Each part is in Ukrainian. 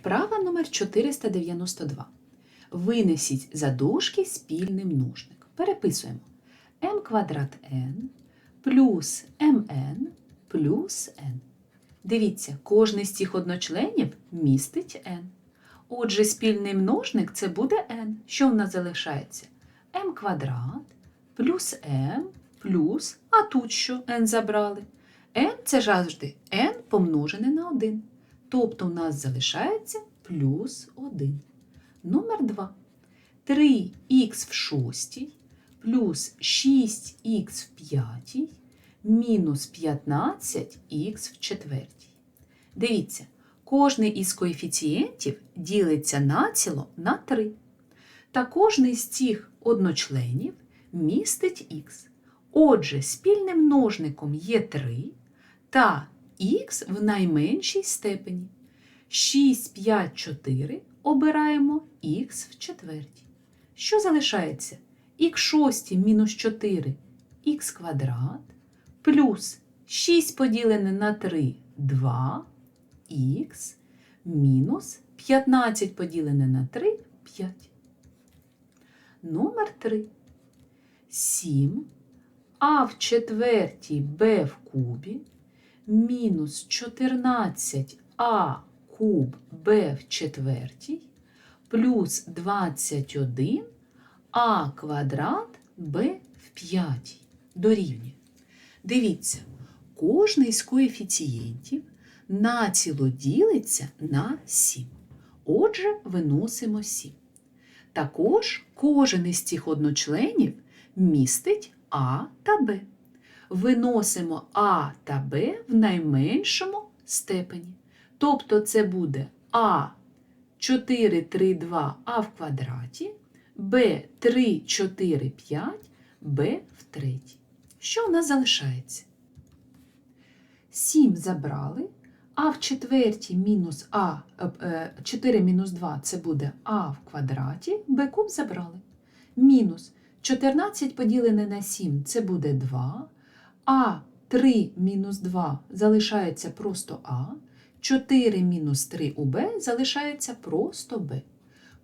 Вправа номер 492. Винесіть за дужки спільний множник. Переписуємо m квадрат n плюс mn плюс n. Дивіться, кожний з цих одночленів містить n. Отже, спільний множник це буде n. Що в нас залишається? m квадрат плюс m плюс, а тут що n забрали? n це завжди n помножене на 1. Тобто у нас залишається плюс 1. Номер 2. 3х в шостій плюс 6х в п'ятій мінус 15х в четвертій. Дивіться, кожний із коефіцієнтів ділиться націло на 3. Та кожний з цих одночленів містить х. Отже, спільним множником є 3 та х в найменшій степені. 6, 5, 4 обираємо х в четвертій. Що залишається? х шостій мінус 4 х квадрат плюс 6 поділене на 3 2 х мінус 15 поділене на 3 5. Номер 3. 7 а в четвертій b в кубі мінус 14а куб b в четвертій плюс 21 а квадрат b в п'ятій дорівнює. Дивіться, кожний з коефіцієнтів націло ділиться на 7. Отже, виносимо 7. Також кожен із цих одночленів містить А та Б. Виносимо А та Б в найменшому степені. Тобто це буде А 4, 3, 2 А в квадраті, Б 3, 4, 5, Б в третій. Що у нас залишається? 7 забрали, а в четвертій мінус А, е, 4 мінус 2 це буде А в квадраті, Б куб забрали. Мінус 14 поділене на 7 це буде 2, а 3 мінус 2 залишається просто А, 4 мінус 3 у Б залишається просто Б.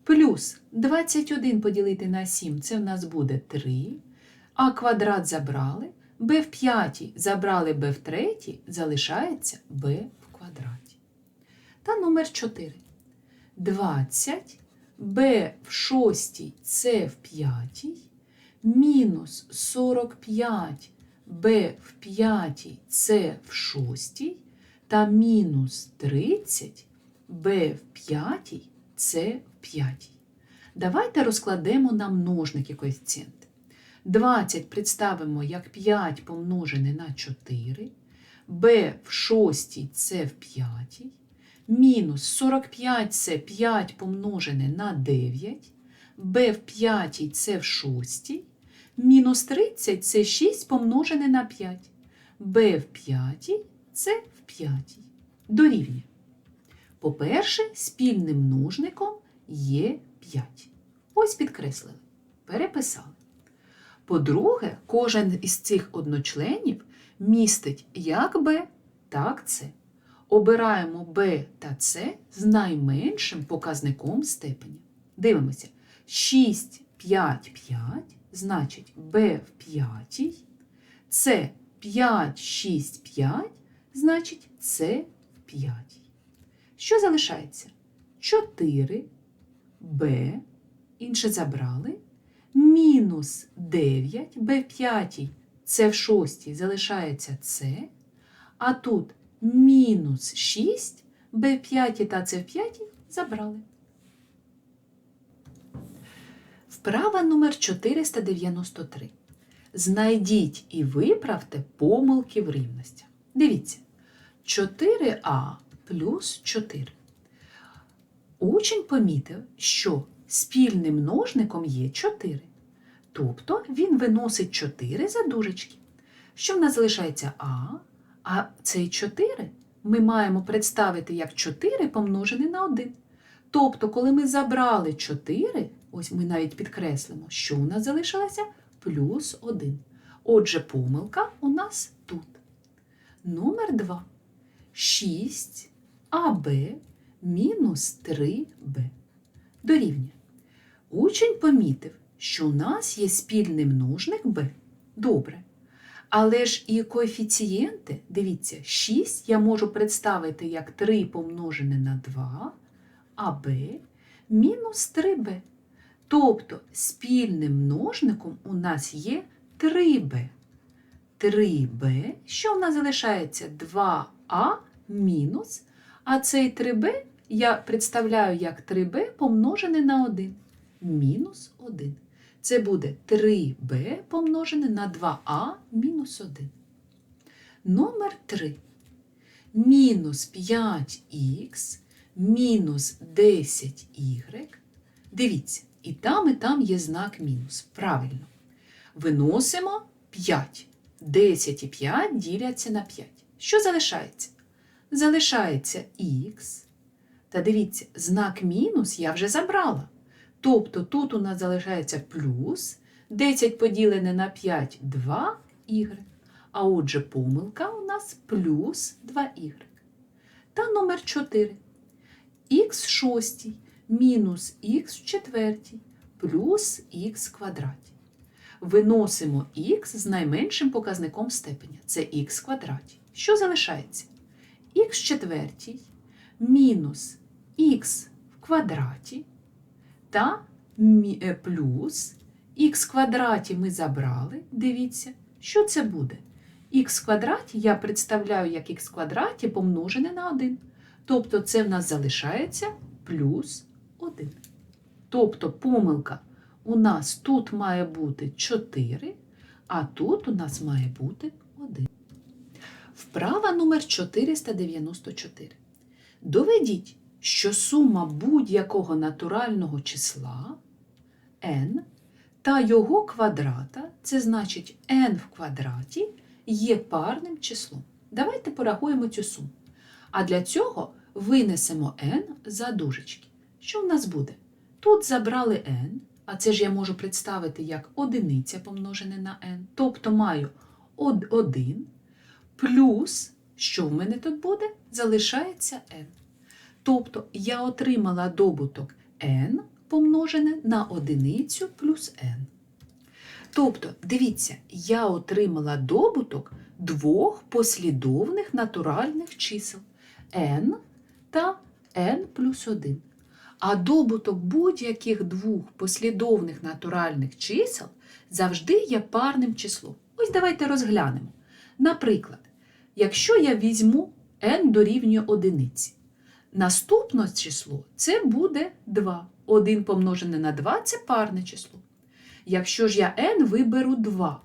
Плюс 21 поділити на 7 це в нас буде 3, а квадрат забрали, Б в п'ятій забрали Б в третій, залишається Б в квадраті. Та номер 4. 20 Б в шостій С в п'ятій мінус 45 Б в п'ятій С в шостій та мінус 30 Б в п'ятій С в п'ятій. Давайте розкладемо на множники коефіцієнти. 20 представимо як 5 помножене на 4, b в шостій С в п'ятій, мінус 45 це 5 помножене на 9, b в п'ятій С в шостій, мінус 30 це 6 помножене на 5, b в п'ятій С в п'ятій. Дорівнює. По-перше, спільним множником є 5. Ось підкреслили. Переписали. По-друге, кожен із цих одночленів містить як Б, так С. Обираємо Б та С з найменшим показником степені. Дивимося. 6, 5, 5, значить Б в п'ятій, С 5, 6, 5, значить С в п'ятій. Що залишається? 4 Б, інше забрали мінус 9, b в п'ятій, це в шостій залишається С, а тут мінус 6, b в п'ятій та С в п'ятій забрали. Вправа номер 493. Знайдіть і виправте помилки в рівностях. Дивіться, 4а плюс 4. Учень помітив, що спільним множником є 4. Тобто він виносить 4 за дужечки. Що в нас залишається А? А цей 4 ми маємо представити як 4 помножене на 1. Тобто, коли ми забрали 4, ось ми навіть підкреслимо, що у нас залишилося плюс 1. Отже, помилка у нас тут. Номер 2. 6 АБ мінус мінус 3b. Дорівнює. Учень помітив, що у нас є спільний множник b. Добре. Але ж і коефіцієнти, дивіться, 6 я можу представити як 3 помножене на 2, а b мінус 3b. Тобто спільним множником у нас є 3b. 3b, що в нас залишається 2а мінус, а цей 3b я представляю як 3b помножене на 1. Мінус 1. Це буде 3b помножене на 2а мінус 1. Номер 3. Мінус 5х мінус 10y. Дивіться, і там, і там є знак мінус. Правильно. Виносимо 5. 10 і 5 діляться на 5. Що залишається? Залишається х. Та дивіться, знак мінус я вже забрала. Тобто тут у нас залишається плюс 10 поділене на 5 2 y. А отже, помилка у нас плюс 2y. Та номер 4. х шостій мінус х в четвертій плюс х в квадраті. Виносимо х з найменшим показником степеня. Це х в квадраті. Що залишається? х в четвертій мінус х в квадраті та е, плюс х в квадраті ми забрали. Дивіться, що це буде? х в квадраті я представляю як х в квадраті помножене на 1. Тобто це в нас залишається плюс 1. Тобто помилка у нас тут має бути 4, а тут у нас має бути 1. Вправа номер 494. Доведіть, що сума будь-якого натурального числа n та його квадрата, це значить n в квадраті, є парним числом. Давайте порахуємо цю суму. А для цього винесемо n за дужечки. Що в нас буде? Тут забрали n, а це ж я можу представити як одиниця помножене на n, тобто маю 1 плюс, що в мене тут буде, залишається n. Тобто я отримала добуток n помножене на одиницю плюс n. Тобто, дивіться, я отримала добуток двох послідовних натуральних чисел n та n плюс 1. А добуток будь-яких двох послідовних натуральних чисел завжди є парним числом. Ось давайте розглянемо. Наприклад, якщо я візьму n дорівнює одиниці, наступне число це буде 2. 1 помножене на 2 це парне число. Якщо ж я n виберу 2,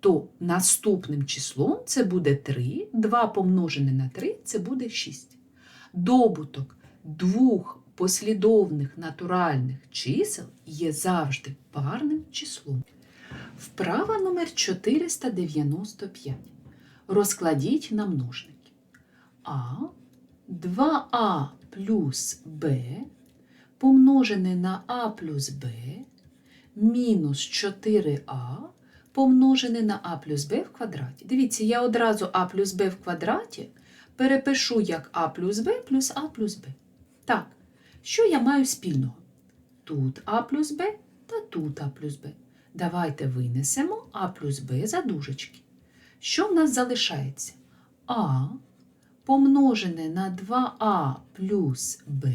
то наступним числом це буде 3, 2 помножене на 3 це буде 6. Добуток двох послідовних натуральних чисел є завжди парним числом. Вправа номер 495. Розкладіть на множники. А 2а плюс Б помножене на А плюс Б мінус 4а помножене на А плюс Б в квадраті. Дивіться, я одразу А плюс Б в квадраті перепишу як А плюс Б плюс А плюс Б. Так, що я маю спільного? Тут А плюс Б та тут А плюс Б. Давайте винесемо А плюс Б за дужечки. Що в нас залишається? А помножене на 2а плюс Б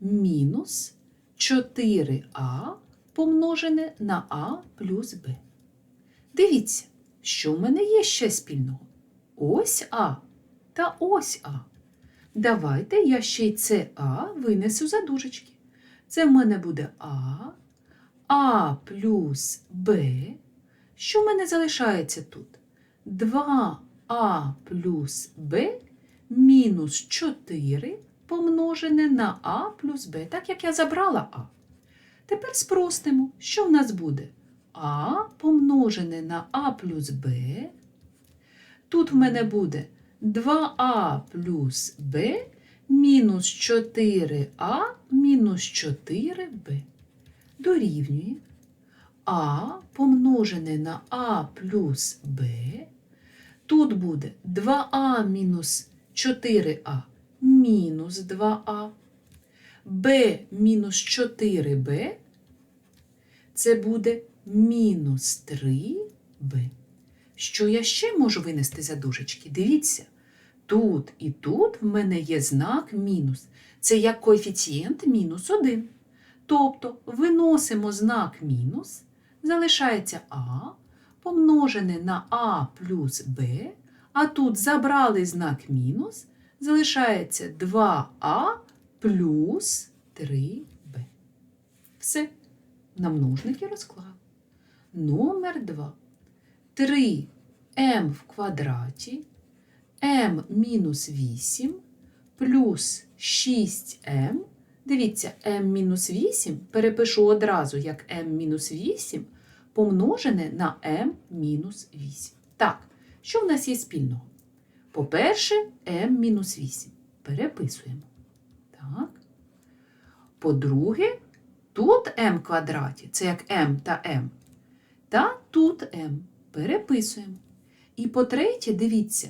мінус 4а помножене на А плюс Б. Дивіться, що в мене є ще спільного? Ось А та ось А. Давайте я ще й це А винесу за дужечки. Це в мене буде А, А плюс Б. Що в мене залишається тут? 2А плюс Б мінус 4 помножене на А плюс Б, так як я забрала А. Тепер спростимо, що в нас буде? А помножене на А плюс Б. Тут в мене буде 2а плюс Б мінус 4а мінус 4b. Дорівнює А помножене на А плюс Б. Тут буде 2а мінус 4а мінус 2а. b мінус 4b це буде мінус 3b. Що я ще можу винести за дужечки? Дивіться, тут і тут в мене є знак мінус. Це як коефіцієнт мінус 1. Тобто виносимо знак мінус, залишається а помножене на а плюс b, а тут забрали знак мінус, залишається 2а плюс 3b. Все, на множники розклав. Номер 2. 3m в квадраті m мінус 8 плюс 6m. Дивіться, m мінус 8 перепишу одразу як m мінус 8 помножене на m мінус 8. Так, що в нас є спільного? По-перше, m мінус 8. Переписуємо. Так. По-друге, тут m квадраті, це як m та m. Та тут m. Переписуємо. І по-третє, дивіться,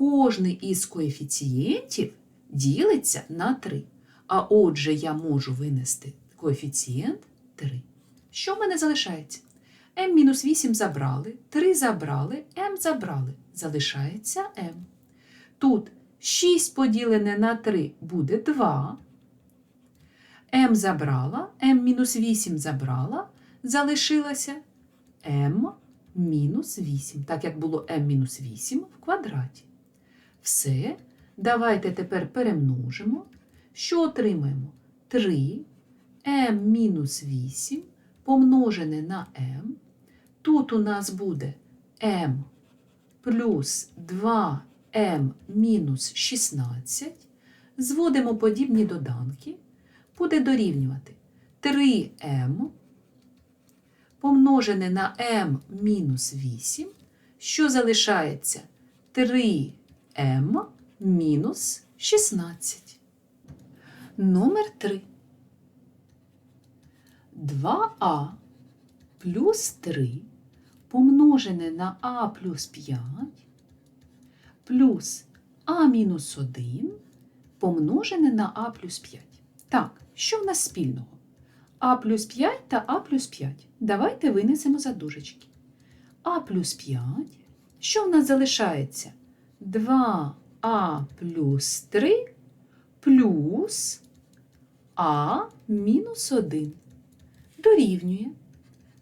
кожний із коефіцієнтів ділиться на 3. А отже, я можу винести коефіцієнт 3. Що в мене залишається? m-8 забрали, 3 забрали, m забрали. Залишається m. Тут 6 поділене на 3 буде 2. m забрала, m-8 забрала, залишилося m мінус 8, так як було m мінус 8 в квадраті. Все. Давайте тепер перемножимо. Що отримаємо? 3 m мінус 8 помножене на m. Тут у нас буде m плюс 2m мінус 16. Зводимо подібні доданки. Буде дорівнювати 3m помножене на m мінус 8, що залишається 3m мінус 16. Номер 3. 2а плюс 3 помножене на а плюс 5 плюс а мінус 1 помножене на а плюс 5. Так, що в нас спільного? А плюс 5 та А плюс 5. Давайте винесемо за дужечки. А плюс 5. Що в нас залишається? 2А плюс 3 плюс А мінус 1. Дорівнює.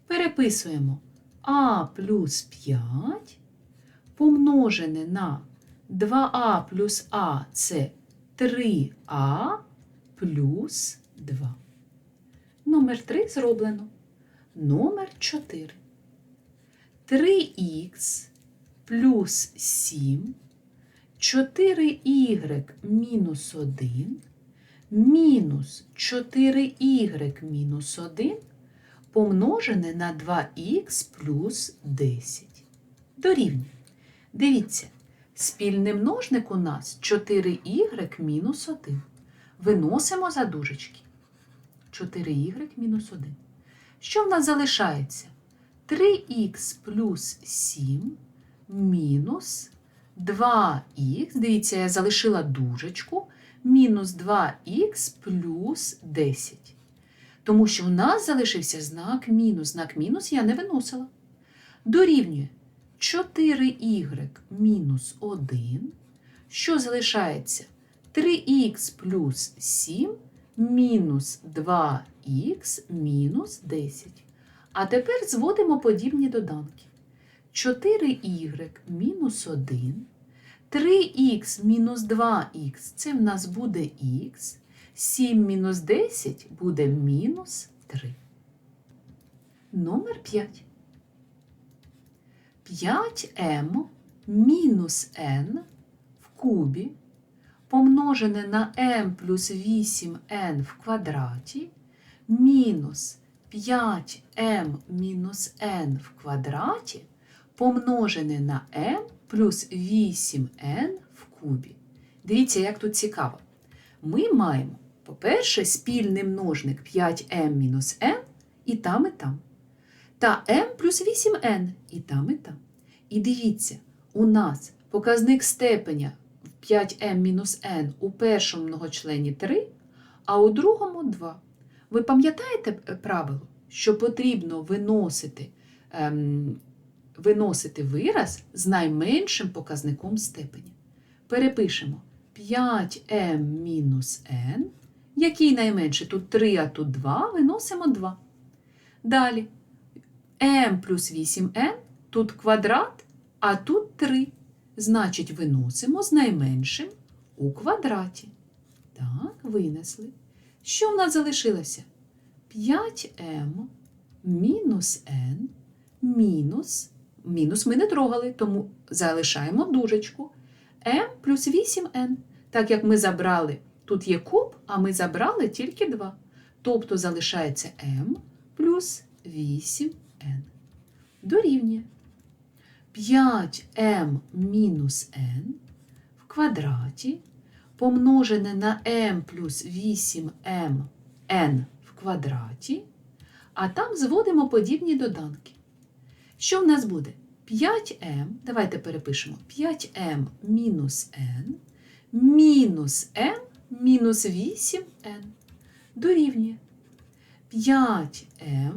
Переписуємо А плюс 5 помножене на 2А плюс А це 3А плюс 2. Номер 3 зроблено. Номер 4. 3х плюс 7, 4y мінус 1, мінус 4y мінус 1 помножене на 2х плюс 10. Дорівнює. Дивіться, спільний множник у нас 4y мінус 1. Виносимо за дужечки. 4y мінус 1. Що в нас залишається? 3х плюс 7 мінус 2х. Дивіться, я залишила дужечку. Мінус 2х плюс 10. Тому що в нас залишився знак мінус. Знак мінус я не виносила. Дорівнює 4y мінус 1. Що залишається? 3х плюс 7 мінус 2х мінус 10. А тепер зводимо подібні доданки. 4y мінус 1, 3х мінус 2х це в нас буде х, 7 мінус 10 буде мінус 3. Номер 5. 5m мінус n в кубі помножене на m плюс 8n в квадраті мінус 5m мінус n в квадраті помножене на m плюс 8n в кубі. Дивіться, як тут цікаво. Ми маємо, по-перше, спільний множник 5m мінус n і там, і там. Та m плюс 8n і там, і там. І дивіться, у нас показник степеня 5m мінус n у першому многочлені 3, а у другому 2. Ви пам'ятаєте е, правило, що потрібно виносити, ем, виносити вираз з найменшим показником степені? Перепишемо 5m мінус n. Який найменший? Тут 3, а тут 2, виносимо 2. Далі m плюс 8n, тут квадрат, а тут 3. Значить, виносимо з найменшим у квадраті. Так, винесли. Що в нас залишилося? 5m мінус n мінус. Мінус ми не трогали, тому залишаємо дужечку. m плюс 8n. Так як ми забрали, тут є куб, а ми забрали тільки 2. Тобто залишається m плюс 8n. Дорівнює. 5m мінус n в квадраті помножене на m плюс 8m n в квадраті, а там зводимо подібні доданки. Що в нас буде? 5m, давайте перепишемо. 5m мінус n мінус m мінус 8n дорівнює. 5m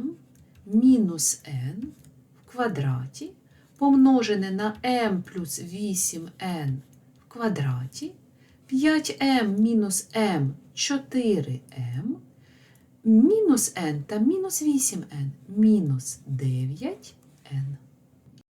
мінус n в квадраті помножене на m плюс 8n в квадраті. 5m мінус m 4m мінус n та мінус 8n мінус bacana.